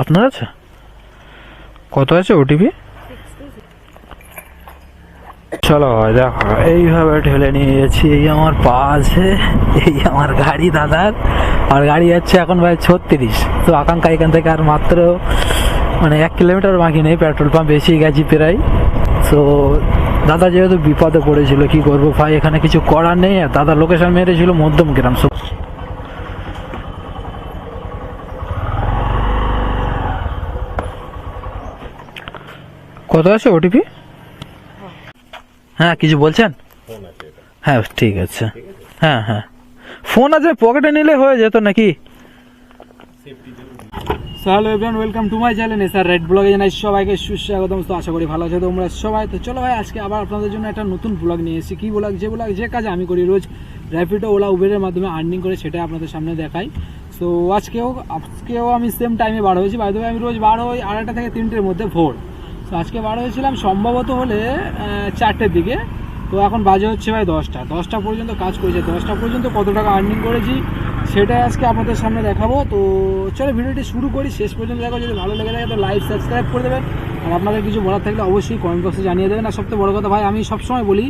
আপনার আছে? কত আছে ওটিপি চলো দেখো, এইভাবে ঠেলে নিয়ে যাচ্ছি এই আমার পা আছে, এই আমার গাড়ি দাদার, আর গাড়ি যাচ্ছে এখন ভাই ছত্রিশ। তো আকাঙ্ক্ষা এখান থেকে আর মাত্র মানে এক কিলোমিটার বাকি নেই, পেট্রোল পাম্প বেশি গেছি প্রায়। তো দাদা যেহেতু বিপদে পড়েছিল, কি করব ভাই, এখানে কিছু করার নেই দাদা লোকেশন মেরেছিল মধ্যম গ্রাম কত আছে ওটিপি হ্যাঁ কিছু বলছেন? হ্যাঁ ঠিক আছে। হ্যাঁ হ্যাঁ। ফোন আছে পকেটে নিলে হয়ে যেত নাকি? Hello everyone welcome to my channel SR red ব্লগে জানাই সবাইকে সুস্বাগতম, তো আশা করি ভালো আছো তোমরা সবাই। তো চলো ভাই, আজকে আবার আপনাদের জন্য একটা নতুন ব্লগ নিয়ে এসেছি। কি ব্লগ যে ব্লগ যে কাজ আমি করি রোজ র্যাপিডো ওলা উবেরের মাধ্যমে আর্নিং করে সেটা আপনাদের সামনে দেখাই। সো আজকেও আজকেও আমি সেম টাইমে বার হয়েছি। বাই আমি রোজ বার হই আড়াইটা থেকে তিনটের মধ্যে ভোর। তো আজকে বার হয়েছিলাম সম্ভবত হলে চারটের দিকে। তো এখন বাজে হচ্ছে ভাই দশটা। দশটা পর্যন্ত কাজ করেছে। দশটা পর্যন্ত কত টাকা আর্নিং করেছি, সেটাই আজকে আপনাদের সামনে দেখাবো। তো চলো ভিডিওটি শুরু করি। শেষ পর্যন্ত দেখো, যদি ভালো লেগে থাকে তো লাইক সাবস্ক্রাইব করে দেবেন আর আপনাদের কিছু বলার থাকলে অবশ্যই কমেন্ট বক্সে জানিয়ে দেবেন। আর সবথেকে বড় কথা ভাই, আমি সবসময় বলি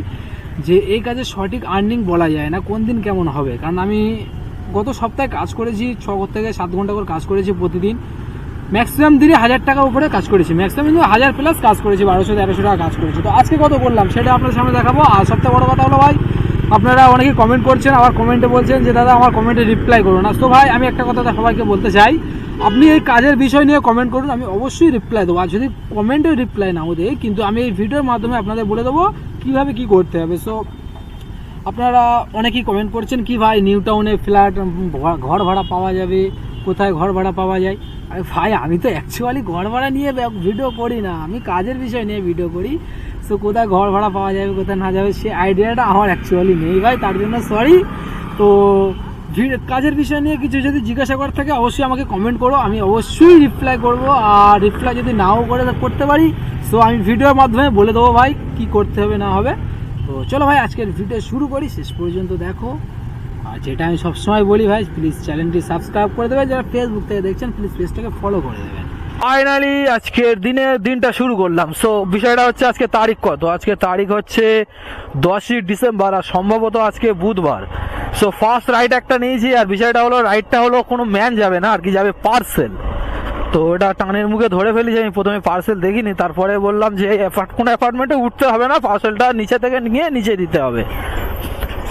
যে এই কাজে সঠিক আর্নিং বলা যায় না, কোন দিন কেমন হবে। কারণ আমি গত সপ্তাহে কাজ করেছি, ছ থেকে সাত ঘণ্টা করে কাজ করেছি প্রতিদিন। ম্যাক্সিমাম দিনে হাজার টাকা উপরে কাজ করেছি। ম্যাক্সিমাম কিন্তু হাজার প্লাস কাজ করেছি, বারোশো, তেরোশো টাকা কাজ করেছি। তো আজকে কত করলাম সেটা আপনার সামনে দেখাবো। আর সবথেকে বড় কথা হলো ভাই, আপনারা অনেকে কমেন্ট করছেন, আবার কমেন্টে বলছেন যে, দাদা, আমার কমেন্টে রিপ্লাই করুন না। তো ভাই, আমি একটা কথা সবাইকে বলতে চাই, আপনি এই কাজের বিষয় নিয়ে কমেন্ট করুন, আমি অবশ্যই রিপ্লাই দেবো। আর যদি কমেন্টে রিপ্লাই নাও দেয় কিন্তু আমি এই ভিডিওর মাধ্যমে আপনাদের বলে দেবো কীভাবে কী করতে হবে। সো আপনারা অনেকেই কমেন্ট করছেন কি ভাই নিউ টাউনে ফ্ল্যাট ঘর ভাড়া পাওয়া যাবে কোথায় ঘর ভাড়া পাওয়া যায়? আরে ভাই, আমি তো অ্যাকচুয়ালি ঘর ভাড়া নিয়ে ভিডিও করি না। আমি কাজের বিষয় নিয়ে ভিডিও করি। সো কোথায় ঘর ভাড়া পাওয়া যাবে, কোথায় না যাবে, সে আইডিয়াটা আমার অ্যাকচুয়ালি নেই ভাই, তার জন্য সরি তো কাজের বিষয় নিয়ে কিছু যদি জিজ্ঞাসা করার থাকে, অবশ্যই আমাকে কমেন্ট করো। আমি অবশ্যই রিপ্লাই করব। আর রিপ্লাই যদি নাও করে করতে পারি সো আমি ভিডিওর মাধ্যমে বলে দেবো ভাই, কি করতে হবে, না হবে। তো চলো ভাই, আজকের ভিডিও শুরু করি। শেষ পর্যন্ত দেখো। আর যেটা আমি সবসময় বলি ভাই প্লিজ চ্যানেলটি সাবস্ক্রাইব করে দেবেন। যারা ফেসবুক থেকে দেখছেন প্লিজ পেজটাকে ফলো করে দেবেন। ফাইনালি আজকের দিনে দিনটা শুরু করলাম। সো বিষয়টা হচ্ছে আজকে তারিখ কত? আজকে তারিখ হচ্ছে দশই ডিসেম্বর আর সম্ভবত আজকে বুধবার। সো ফার্স্ট রাইড একটা নিয়েছি আর বিষয়টা হলো রাইডটা হলো কোনো ম্যান যাবে না, আর কি যাবে পার্সেল তো ওটা টানের মুখে ধরে ফেলেছি, আমি প্রথমে পার্সেল দেখিনি, তারপরে বললাম যে কোনো অ্যাপার্টমেন্টে উঠতে হবে না পার্সেলটা নিচে থেকে নিয়ে নিচে দিতে হবে।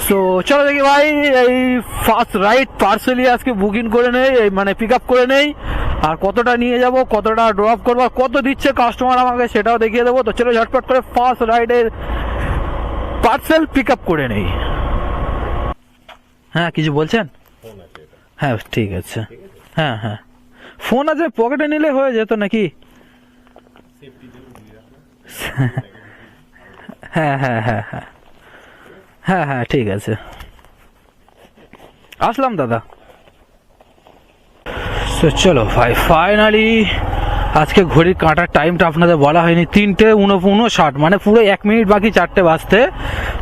সো চলো দেখি ভাই এই ফার্স্ট রাইড পার্সেলই আজকে বুকিং করে নেই এই মানে পিক আপ করে নেই। আর কতটা নিয়ে যাব কতটা ড্রপ করব কত দিচ্ছে কাস্টমার আমাকে সেটাও দেখিয়ে দেবো। তো চলো ঝটপট করে ফার্স্ট রাইডের পার্সেল পিক আপ করে নেই। হ্যাঁ কিছু বলছেন? হ্যাঁ ঠিক আছে। হ্যাঁ হ্যাঁ। ফোন আছে পকেটে নিলে হয়ে যেত নাকি? হ্যাঁ হ্যাঁ হ্যাঁ হ্যাঁ। হ্যাঁ হ্যাঁ ঠিক আছে। আসলাম, দাদা। চলো, ভাই ফাইনালি আজকে ঘড়ির কাঁটার টাইমটা আপনাদের বলা হয়নি। তিনটে উনষাট মানে পুরো এক মিনিট বাকি, চারটে বাজতে।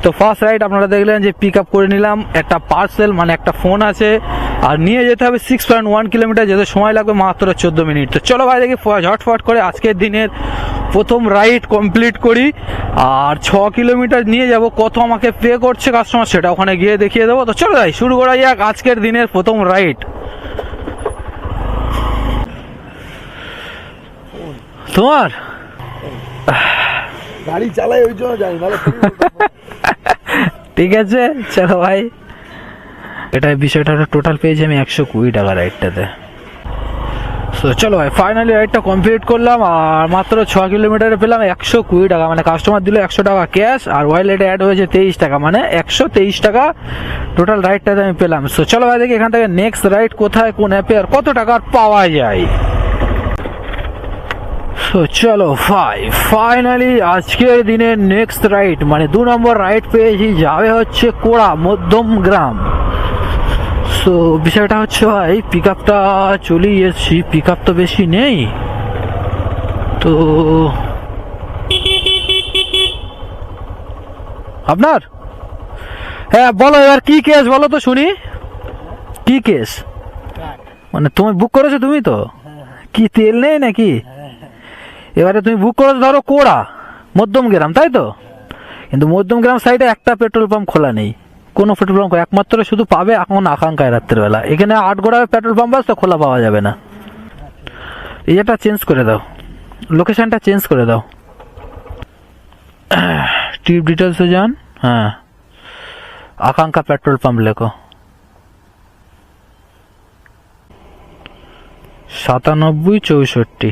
তো ফার্স্ট রাইড আপনারা দেখলেন যে পিক আপ করে নিলাম। একটা পার্সেল মানে একটা ফোন আছে। আর নিয়ে যেতে হবে সিক্স পয়েন্ট ওয়ান কিলোমিটার যেতে সময় লাগবে মাত্র চোদ্দ মিনিট। তো চলো ভাই দেখি ঝটফট করে আজকের দিনের প্রথম রাইড কমপ্লিট করি। আর ছ কিলোমিটার নিয়ে যাব কত আমাকে পে করছে কাস্টমার সেটা ওখানে গিয়ে দেখিয়ে দেবো। তো চলো ভাই শুরু করা যাক আজকের দিনের প্রথম রাইড তোমার? গাড়ি চালাই ওই জন্য জানি ঠিক আছে চলো ভাই। এটা বিষয়টা টোটাল পেয়েছি আমি একশো কুড়ি টাকা রাইডটাতে সো চলো ভাই ফাইনালি রাইডটা কমপ্লিট করলাম, আর মাত্র ছ কিলোমিটারে পেলাম একশো কুড়ি টাকা। মানে কাস্টমার দিল একশো টাকা ক্যাশ আর ওয়াইলেটে অ্যাড হয়েছে তেইশ টাকা। মানে একশো তেইশ টাকা টোটাল রাইডটাতে আমি পেলাম। সো চলো ভাই, দেখি এখান থেকে নেক্সট রাইড কোথায়, কোন অ্যাপে আর কত টাকার পাওয়া যায়। সো চলো ভাই ফাইনালি আজকের দিনের নেক্সট রাইড মানে দু নম্বর রাইড পেয়েছি, যাবে হচ্ছে কোড়া মধ্যম গ্রাম। সো বিষয়টা হচ্ছে ভাই পিক আপটা চলেই এসছি পিক আপ তো বেশি নেই। তো আপনার? হ্যাঁ বলো এবার কি কেস বলো তো শুনি। কি কেস মানে তুমি বুক করেছ তুমি তো? কি তেল নেই নাকি? এবারে তুমি বুক করেছ, ধরো কোড়া মধ্যম গ্রাম তাই তো? কিন্তু মধ্যম গ্রাম সাইডে একটা পেট্রোল পাম্প খোলা নেই। কোনো পেট্রোল পাম্প একমাত্র শুধু পাবে এখন আকাঙ্ক্ষায় রাত্রেবেলা। এখানে আট গোড়া পেট্রোল পাম্প আছে, খোলা পাওয়া যাবে না। এটা চেঞ্জ করে দাও। লোকেশনটা চেঞ্জ করে দাও। ট্রিপ ডিটেলসে যান। হ্যাঁ। আকাঙ্ক্ষা পেট্রোল পাম্প লেখো। সাতানব্বই চৌষট্টি।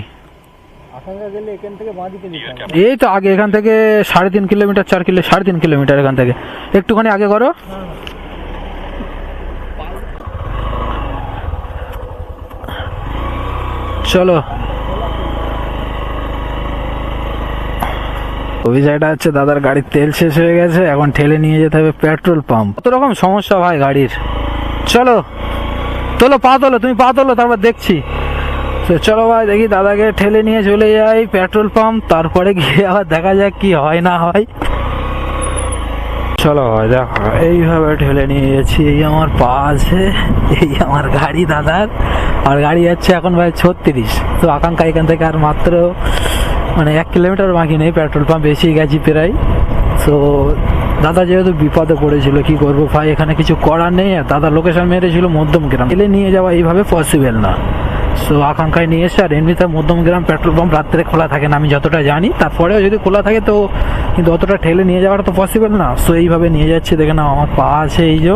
এই তো আগে এখান থেকে সাড়ে তিন কিলোমিটার, চার কিলো, সাড়ে তিন কিলোমিটার এখান থেকে। একটুখানি আগে করো। চলো। অভিযানটা হচ্ছে দাদার গাড়ির তেল শেষ হয়ে গেছে, এখন ঠেলে নিয়ে যেতে হবে পেট্রোল পাম্প। কত রকম সমস্যা ভাই গাড়ির। চলো। তোলো পা তোলো, তুমি পা তোলো, তারপর দেখছি। তো চলো ভাই, দেখি দাদাকে ঠেলে নিয়ে চলে যাই পেট্রোল পাম্প, তারপরে গিয়ে আবার দেখা যাক কি হয় না হয়। চলো ভাই, দেখো, এইভাবে ঠেলে নিয়ে গেছি, এই আমার পা আছে, এই আমার গাড়ি দাদার, আর গাড়ি যাচ্ছে এখন ভাই ছত্রিশ। তো আকাঙ্ক্ষা এখান থেকে আর মাত্র মানে এক কিলোমিটার বাকি নেই, পেট্রোল পাম্প বেশি গেছি প্রায়। তো দাদা যেহেতু বিপদে পড়েছিল, কি করব ভাই, এখানে কিছু করার নেই দাদা লোকেশন মেরেছিল মধ্যম গ্রাম এলে নিয়ে যাওয়া এইভাবে পসিবল না। সো আকাঙ্ক্ষায় নিয়ে এসে আর এমনিতে মধ্যম গ্রাম পেট্রোল পাম্প রাত্রে খোলা থাকে না, আমি যতটা জানি। তারপরেও যদি খোলা থাকে তো কিন্তু অতটা ঠেলে নিয়ে যাওয়াটা তো পসিবল না। সো এইভাবে নিয়ে যাচ্ছি, দেখে না আমার পা আছে এই যে।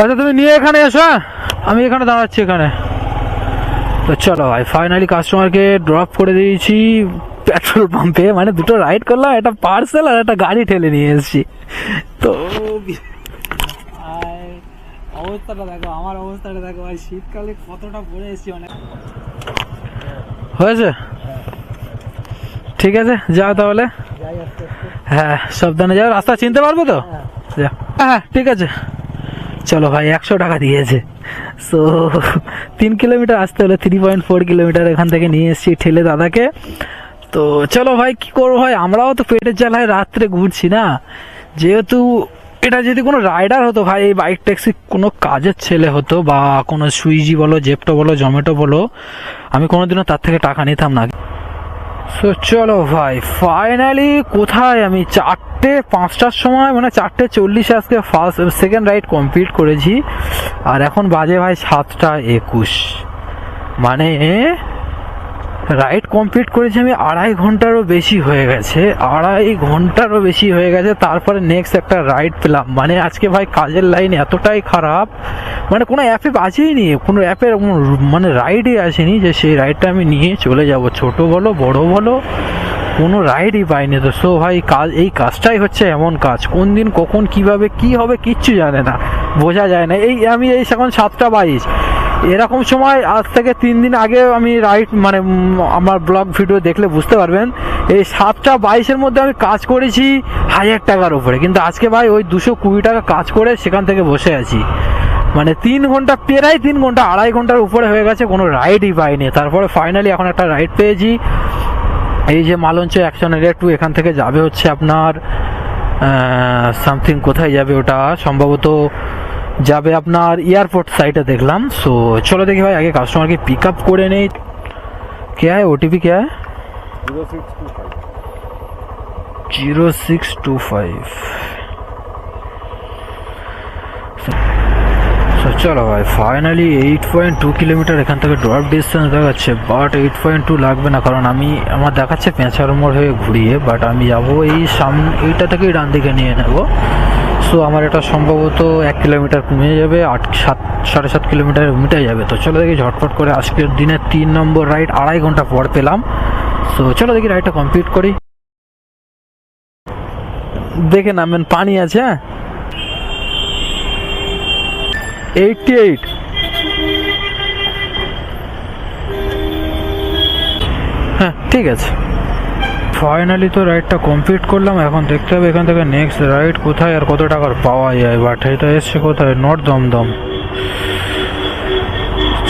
আচ্ছা তুমি নিয়ে এখানে এসো হ্যাঁ? আমি এখানে দাঁড়াচ্ছি এখানে। তো চলো ভাই ফাইনালি কাস্টমারকে ড্রপ করে দিয়েছি পেট্রোল পাম্পে। মানে দুটো রাইড করলাম, একটা পার্সেল আর একটা গাড়ি ঠেলে নিয়ে এসেছি। তো অবস্থাটা দেখো আমার অবস্থাটা দেখো ভাই শীতকালে কতটা পড়ে এসেছি অনেক। হয়েছে? ঠিক আছে যাও তাহলে। হ্যাঁ সাবধানে যাও রাস্তা চিনতে পারবে তো? যাও। হ্যাঁ ঠিক আছে। চলো ভাই একশো টাকা দিয়েছে। সো তিন কিলোমিটার আসতে হলে থ্রি পয়েন্ট ফোর কিলোমিটার এখান থেকে নিয়ে এসেছি ঠেলে দাদাকে। তো চলো ভাই কি করব ভাই? আমরাও তো পেটের জ্বালায় রাত্রে ঘুরছি না। যেহেতু এটা যদি কোনো রাইডার হতো ভাই, এই বাইক ট্যাক্সি কোনো কাজের ছেলে হতো বা কোনো সুইজি বলো, জেপটো বলো জমেটো বলো, আমি কোনোদিনও তার থেকে টাকা নিতাম না। সো চলো ভাই ফাইনালি কোথায় আমি চারটে পাঁচটার সময় মানে চারটে চল্লিশে আজকে ফার্স্ট সেকেন্ড রাইড কমপ্লিট করেছি। আর এখন বাজে ভাই সাতটা একুশ। মানে রাইড কমপ্লিট করেছি আমি আড়াই ঘন্টারও বেশি হয়ে গেছে। আড়াই ঘন্টারও বেশি হয়ে গেছে, তারপরে নেক্সট একটা রাইড পেলাম। মানে আজকে ভাই কাজের লাইন এতটাই খারাপ মানে কোনো অ্যাপে বাজেই নি, কোনো অ্যাপের মানে রাইডই আসেনি যে সেই রাইডটা আমি নিয়ে চলে যাব। ছোট বলো, বড় বলো, কোনো রাইডই পাইনি তো। সো ভাই কাজ, এই কাজটাই হচ্ছে এমন কাজ। কোন দিন কখন কীভাবে কি হবে কিচ্ছু জানে না, বোঝা যায় না। এই আমি এই এখন সাতটা বাইশ। এরকম সময় আজ থেকে তিন দিন আগে আমি রাইড মানে আমার ব্লগ ভিডিও দেখলে বুঝতে পারবেন, এই সাতটা বাইশের মধ্যে আমি কাজ করেছি হাজার টাকার উপরে। কিন্তু আজকে ভাই ওই দুশো কুড়ি টাকা কাজ করে সেখান থেকে বসে আছি। মানে তিন ঘণ্টা, প্রায় তিন ঘণ্টা, আড়াই ঘণ্টার উপরে হয়ে গেছে, কোনো রাইডই পাইনি। তারপরে ফাইনালি এখন একটা রাইড পেয়েছি। এই যে মালঞ্চ অ্যাকশন এরিয়া টু এখান থেকে যাবে হচ্ছে আপনার সামথিং কোথায় যাবে ওটা? সম্ভবত যাবে আপনার এয়ারপোর্ট সাইডে দেখলাম সো চলো দেখি ভাই আগে কাস্টমারকে পিক আপ করে নেই কে है ओटीपी क्या है जीरो सिक्स टू फाइव চলো ভাই finally eight point two kilometre এখান থেকে ড্রপ ডিস্টেন্স দেখাচ্ছে বাট এইট পয়েন্ট টু লাগবে না কারণ আমি আমার দেখাচ্ছে পেঁচার মোড় হয়ে ঘুরিয়ে বাট আমি যাবো এই সামনে এইটা থেকেই ডান দিকে নিয়ে নেব সো আমার এটা সম্ভবত এক কিলোমিটার কমে যাবে, আট, সাত, সাড়ে সাত কিলোমিটার মিটে যাবে। তো চলো দেখি ঝটপট করে আজকের দিনে তিন নম্বর রাইড, আড়াই ঘণ্টা পর পেলাম। সো চলো দেখি রাইডটা কমপ্লিট করি। দেখে নামেন পানি আছে হ্যাঁ? এইটটি এইট হ্যাঁ ঠিক আছে। ফাইনালি তো রাইডটা কমপ্লিট করলাম, এখন দেখতে হবে এখান থেকে নেক্সট রাইড কোথায় আর কত টাকার পাওয়া যায়। বাট এটা এসছে কোথায়? নর্থ দমদম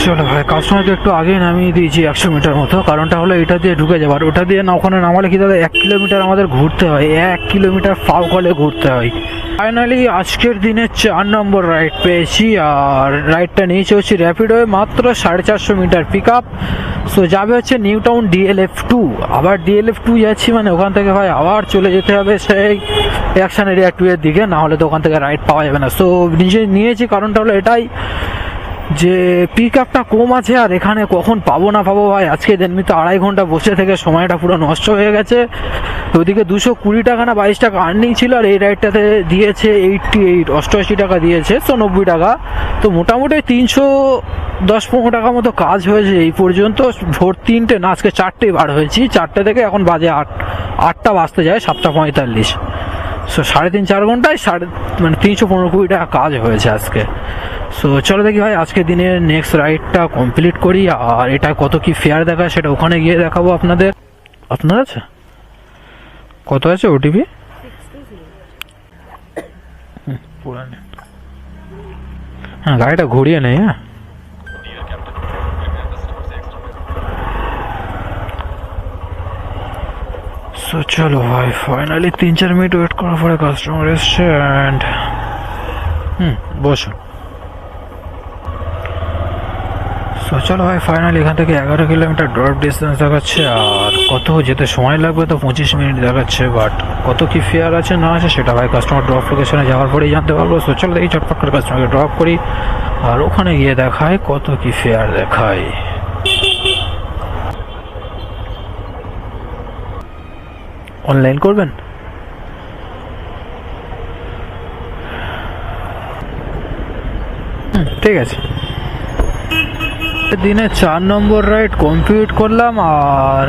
চলো ভাই কাস্টমারকে একটু আগে নামিয়ে দিয়েছি একশো মিটার মতো। কারণটা হলো এটা দিয়ে ঢুকে যাবার ওটা দিয়ে না, ওখানে নামালে কি দাদা, এক কিলোমিটার আমাদের ঘুরতে হয়। এক কিলোমিটার ফাউ কলে ঘুরতে হয়। ফাইনালি আজকের দিনে চার নম্বর রাইড পেয়েছি, আর রাইডটা নিয়েছে হচ্ছে র্যাপিডোয়ে মাত্র সাড়ে চারশো মিটার পিক আপ সো যাবে হচ্ছে নিউ টাউন ডিএলএফ টু আবার ডিএলএফ টু যাচ্ছি মানে ওখান থেকে ভাই আবার চলে যেতে হবে সেই অ্যাকশন এরিয়া টু এর দিকে, না হলে তো ওখান থেকে রাইড পাওয়া যাবে না। সো নিজে নিয়েছি কারণটা হলো এটাই। যে পিক আপটা কম আছে আর এখানে কখন পাবো না পাবো ভাই? আজকে দিনমি তো আড়াই ঘণ্টা বসে থেকে সময়টা পুরো নষ্ট হয়ে গেছে। ওদিকে দুশো কুড়ি টাকা না বাইশ টাকা আর্নিং ছিল আর এই রাইডটাতে দিয়েছে এইটটি এইট অষ্টআশি টাকা দিয়েছে, তো নব্বই টাকা। তো মোটামুটি তিনশো দশ পনেরো টাকা মতো কাজ হয়েছে এই পর্যন্ত। ভোর তিনটে না, আজকে চারটেই বার হয়েছি। চারটে থেকে এখন বাজে আট, আটটা বাজতে যায়, সাতটা পঁয়তাল্লিশ। সো সাড়ে তিন, চার ঘন্টায় সাড়ে মানে তিনশো পনেরো কুড়ি টাকা কাজ হয়েছে আজকে। সো চলো দেখি ভাই, আজকে দিনের নেক্সট রাইডটা কমপ্লিট করি, আর এটা কত কি ফেয়ার দেখায় সেটা ওখানে গিয়ে দেখাবো আপনাদের। আপনার আছে? কত আছে ওটিপি হ্যাঁ গাড়িটা ঘুরিয়ে নেই হ্যাঁ। সো চলো, ভাই ফাইনালি তিন, চার মিনিট ওয়েট করার পরে কাস্টমার এসছে অ্যান্ড হুম বসুন সো চলো, ভাই ফাইনালি এখান থেকে এগারো কিলোমিটার ড্রপ ডিস্টেন্স দেখাচ্ছে আর কত যেতে সময় লাগবে তো পঁচিশ মিনিট দেখাচ্ছে বাট কত কি ফেয়ার আছে, না আছে সেটা ভাই কাস্টমার ড্রপ লোকেশনে যাওয়ার পরেই জানতে পারব। সো চলো দেখি চটপট করে কাস্টমারকে ড্রপ করি আর ওখানে গিয়ে দেখায় কত কি ফেয়ার দেখায়। অনলাইন করবেন? ঠিক আছে। দিনে চার নম্বর রাইড কমপ্লিট করলাম আর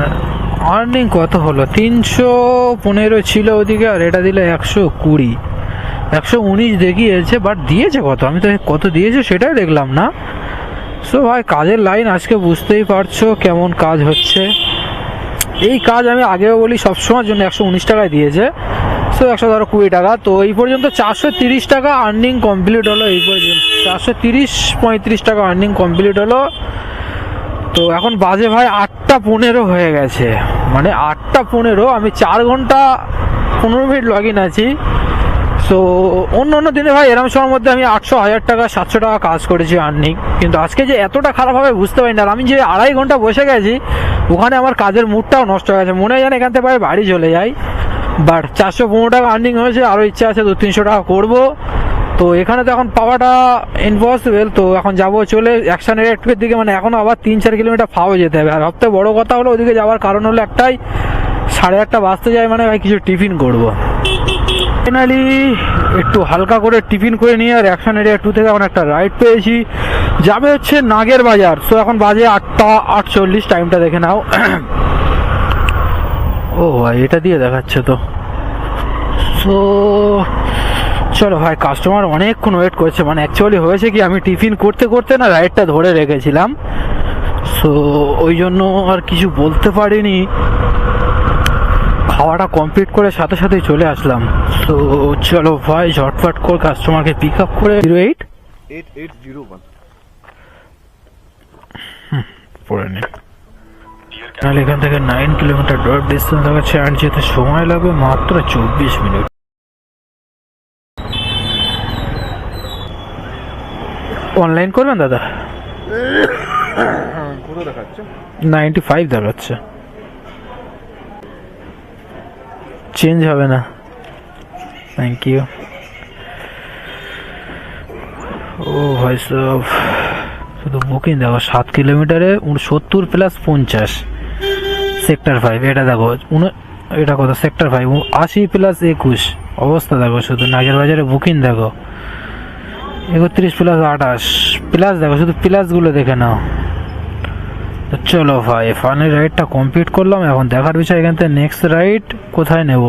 আর্নিং কত হলো? তিনশো পনেরো ছিল ওদিকে আর এটা দিলে একশো কুড়ি। একশো উনিশ দেখিয়েছে বাট দিয়েছে কত? আমি তো কত দিয়েছে সেটাই দেখলাম না। সো ভাই, কাজের লাইন আজকে বুঝতেই পারছ কেমন কাজ হচ্ছে। এই কাজ আমি আগেও বলি, সবসময়ের জন্য একশো উনিশ টাকায় দিয়েছে। সো একশো ধরো কুড়ি টাকা। তো এই পর্যন্ত চারশো তিরিশ টাকা আর্নিং কমপ্লিট হলো এই পর্যন্ত। চারশো তিরিশ, পঁয়ত্রিশ টাকা আর্নিং কমপ্লিট হলো। তো এখন বাজে ভাই আটটা পনেরো হয়ে গেছে। মানে আটটা পনেরো, আমি চার ঘণ্টা পনেরো মিনিট লগ ইন আছি। সো অন্য অন্য দিনে ভাই এরকম সময়ের মধ্যে আমি আটশো হাজার টাকা, সাতশো টাকা কাজ করেছি আর্নিং কিন্তু আজকে যে এতটা খারাপ হবে বুঝতে পারি না। আর আমি যে আড়াই ঘণ্টা বসে গেছি ওখানে আমার কাজের মুডটাও নষ্ট হয়ে গেছে। মনে হয় যেন এখান থেকে ভাই বাড়ি চলে যাই। বাট চারশো পনেরো টাকা আর্নিং হয়েছে আরও ইচ্ছা আছে দু তিনশো টাকা করব। তো এখানে তো এখন পাওয়াটা ইম্পসিবল তো এখন যাব চলে অ্যাকশন এর দিকে মানে এখন আবার তিন চার কিলোমিটার ফাও যেতে হবে। আর সবথেকে বড় কথা হলো, ওদিকে যাওয়ার কারণ হলো একটাই, সাড়ে আটটা বাজতে যায় মানে ভাই কিছু টিফিন করব। ফাইনালি একটু হালকা করে টিফিন করে নিয়ে আর অ্যাকশন এরিয়া টু থেকে এখন একটা রাইড পেয়েছি। যাবে হচ্ছে নাগের বাজার। সো এখন বাজে আটটা আটচল্লিশ টাইমটা দেখে নাও। ও ভাই, এটা দিয়ে দেখাচ্ছে তো। সো চলো ভাই কাস্টমার অনেকক্ষণ ওয়েট করছে। মানে অ্যাকচুয়ালি হয়েছে কি, আমি টিফিন করতে করতে না রাইডটা ধরে রেখেছিলাম। সো ওই জন্য আর কিছু বলতে পারিনি। খাওয়াটা কমপ্লিট করে সাথে সাথেই চলে আসলাম। তো চলো ভাই ঝটফট করে কাস্টমারকে পিক আপ করে zero eight eight eight zero one পড়ে নিন তাহলে এখান থেকে নাইন কিলোমিটার ড্রপ ডিস্টেন্স দেখাচ্ছে আর যেতে সময় লাগবে মাত্র চব্বিশ মিনিট। অনলাইন করবেন দাদা? কত দেখাচ্ছে। নাইনটি ফাইভ দেখাচ্ছে চেঞ্জ হবে না। থ্যাংক ইউ ও ভাই সব। শুধু বুকিং দেখো, সাত কিলোমিটারে সত্তর প্লাস পঞ্চাশ। সেক্টর ফাইভ এটা দেখো এটা কত? সেক্টর ফাইভ আশি প্লাস একুশ। অবস্থা দেখো শুধু নাগের বাজারে বুকিং দেখো। একত্রিশ প্লাস আঠাশ। প্লাস দেখো, শুধু প্লাসগুলো দেখে নাও। তো চলো ভাই ফাইনাল রাইডটা কমপ্লিট করলাম। এখন দেখার বিষয় এখান থেকে নেক্সট রাইড কোথায় নেব?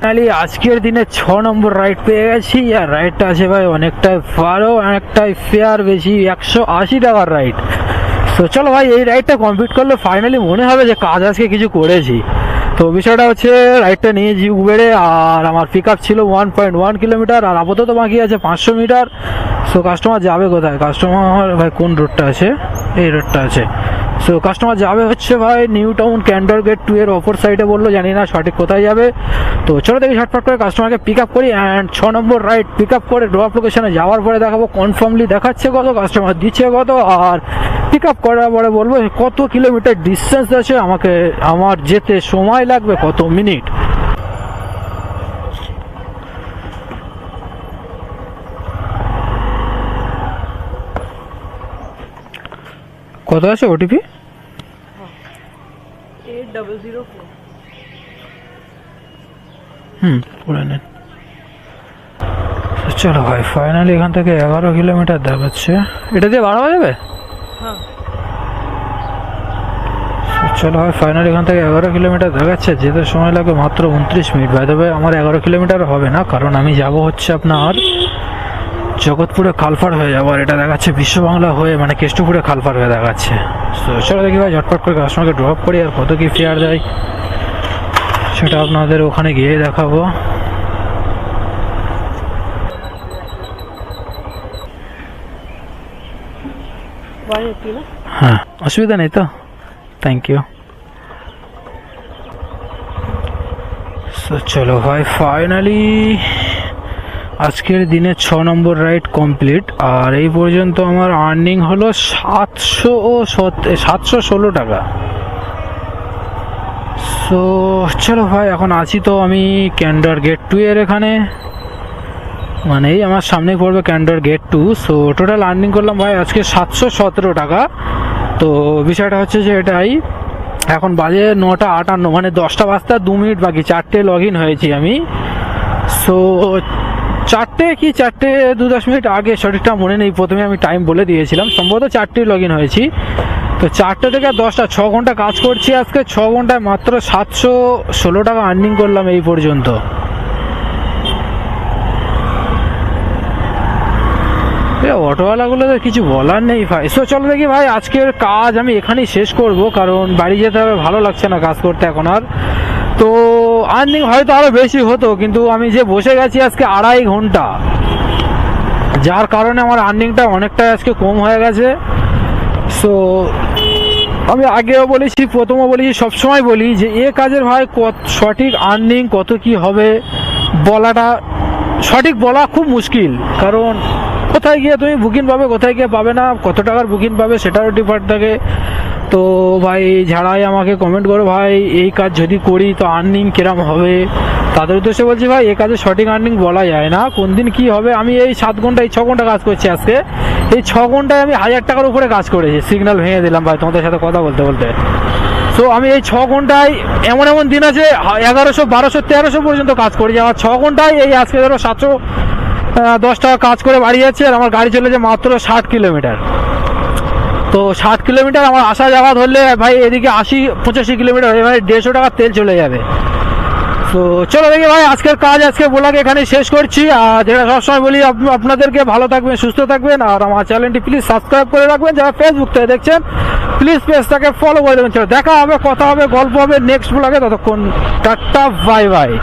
ফাইনালি আজকের দিনে ছ নম্বর রাইড পেয়ে গেছি, আর রাইডটা আছে ভাই অনেকটাই ভালো অনেকটাই ফেয়ার বেশি একশো আশি টাকার রাইড তো চলো ভাই, এই রাইডটা কমপ্লিট করলে ফাইনালি মনে হবে যে কাজ আজকে কিছু করেছি। তো বিষয়টা হচ্ছে রাইডটা নিয়েছি উবেরে আর আমার পিক আপ ছিল ওয়ান পয়েন্ট ওয়ান কিলোমিটার আর আপাতত বাকি আছে পাঁচশো মিটার সো কাস্টমার যাবে কোথায়? কাস্টমার ভাই, কোন রোডটা আছে? এই রোডটা আছে। সো কাস্টমার যাবে হচ্ছে ভাই New Town Candor gate two এর অপর সাইডে বলল, জানি না সঠিক কোথায় যাবে। তো চলো দেখি ঝটপট করে কাস্টমারকে পিক আপ করি অ্যান্ড ছ নম্বর রাইড পিক আপ করে ড্রপ লোকেশনে যাওয়ার পরে দেখাবো কনফার্মলি দেখাচ্ছে কত কাস্টমার দিচ্ছে কত, আর আপ করার পরে বলব কত কিলোমিটার ডিস্টেন্স আছে আমাকে আমার যেতে সময় লাগবে কত মিনিট কত আছে ওটিপি. হুম পড়ে নেন। চলো ভাই ফাইনালি এখান থেকে এগারো কিলোমিটার দেখাচ্ছে। এটা দিয়ে বাড়ানো যাবে? হ্যাঁ। চলো ভাই ফাইনালি এখান থেকে এগারো কিলোমিটার দেখাচ্ছে যেতে সময় লাগবে মাত্র উনত্রিশ মিনিট। বাই দেবে আমার এগারো কিলোমিটার হবে না কারণ আমি যাব হচ্ছে আপনার জগৎপুরে খালপাড় হয়ে যাব আর এটা দেখাচ্ছে বিশ্ব বাংলা হয়ে মানে কেষ্টপুরে খালপাড় হয়ে দেখাচ্ছে। তো চলো দেখি ভাই ঝটপট করে কাস্টমারকে ড্রপ করি আর কত কি ফেয়ার দেয় সেটা আপনাদের ওখানে গিয়ে দেখাবো। হ্যাঁ অসুবিধা নেই তো? থ্যাংক ইউ চলো, ভাই ফাইনালি আজকের দিনে ছ নম্বর রাইড কমপ্লিট আর এই পর্যন্ত আমার আর্নিং হলো সাতশো ও সাতশো ষোলো টাকা। সো চলো, ভাই, এখন আছি তো আমি ক্যান্ডার গেট টু এর এখানে। মানে এই আমার সামনে পড়বে Candor gate two so total earning করলাম, ভাই, আজকে সাতশো সতেরো টাকা। তো বিষয়টা হচ্ছে যে এটাই। এখন বাজে নটা আটান্ন মানে দশটা বাজতে দু মিনিট বাকি, চারটে লগ ইন হয়েছি আমি। সো চারটে কি চারটে দু দশ মিনিট আগে সঠিকটা মনে নেই, প্রথমে আমি টাইম বলে দিয়েছিলাম। সম্ভবত চারটে লগ ইন হয়েছি। তো চারটে থেকে দশটা, ছ ঘণ্টা কাজ করছি আজকে, ছ ঘন্টায় মাত্র সাতশো ষোলো টাকা আর্নিং করলাম এই পর্যন্ত। অটোওয়ালাগুলোদের কিছু বলার নেই ভাই। সো চলো দেখি ভাই, আজকের কাজ আমি এখানেই শেষ করব, কারণ বাড়ি যেতে হবে, ভালো লাগছে না কাজ করতে এখন আর। তো আর্নিং হয়তো আরও বেশি হতো, কিন্তু আমি যে বসে গেছি আজকে আড়াই ঘণ্টা। যার কারণে আমার আর্নিংটা অনেকটাই আজকে কম হয়ে গেছে। সো আমি আগেও বলেছি, প্রথমও বলেছি, সবসময় বলি যে এ কাজের ভাই কত সঠিক আর্নিং কত কি হবে, বলাটা সঠিক বলা খুব মুশকিল। কারণ কোথায় গিয়ে তুমি বুকিং পাবে, কোথায় গিয়ে পাবে না, কত টাকার বুকিং পাবে সেটারও ডিফার থাকে। তো ভাই, যারাই আমাকে কমেন্ট করো, ভাই, এই কাজ যদি করি তো আর্নিং কিরম হবে? তাদের উদ্দেশ্যে বলছি, ভাই এই কাজে সঠিক আর্নিং বলা যায় না। কোন দিন কি হবে? আমি এই সাত ঘণ্টা এই ছ ঘণ্টা কাজ করছি আজকে। এই ছ ঘন্টায় আমি হাজার টাকার উপরে কাজ করেছি। সিগন্যাল ভেঙে দিলাম, ভাই, তোমাদের সাথে কথা বলতে বলতে। তো আমি এই ছ ঘন্টায়, এমন এমন দিন আছে, এগারোশো, বারোশো, তেরোশো পর্যন্ত কাজ করেছি আমার ছ ঘন্টায় এই আজকে ধরো সাতশো দশ টাকা কাজ করে বাড়ি যাচ্ছে আর আমার গাড়ি চলেছে মাত্র ষাট কিলোমিটার। তো ষাট কিলোমিটার আমার আসা যাওয়া ধরলে ভাই এদিকে আশি, পঁচাশি কিলোমিটার হয়ে দেড়শো টাকার তেল চলে যাবে। তো চলো দেখি ভাই, আজকের কাজ আজকে বলাকে এখানে শেষ করছি। আর যেটা সবসময় বলি, আপ- আপনাদেরকে ভালো থাকবেন, সুস্থ থাকবেন। আর আমার চ্যানেলটি প্লিজ সাবস্ক্রাইব করে রাখবেন। যারা ফেসবুক থেকে দেখছেন প্লিজ পেজটাকে ফলো করে দেবেন। চলো, দেখা হবে, কথা হবে, গল্প হবে নেক্সট ব্লগে ততক্ষণ টাটা বাই বাই